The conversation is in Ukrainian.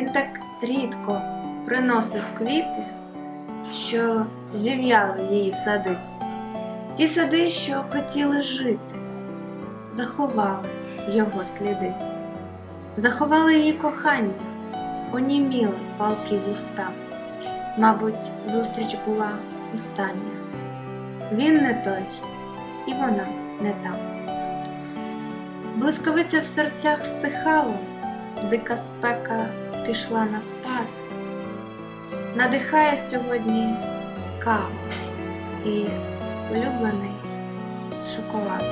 Він так рідко приносив квіти, що зів'яли її сади. Ті сади, що хотіли жити, заховали його сліди, заховали її кохання, оніміли палки вуста. Мабуть, зустріч була остання. Він не той, і вона не там. Блискавиця в серцях стихала, дика спека пішла на спад. Надихає сьогодні кава і улюблений шоколад.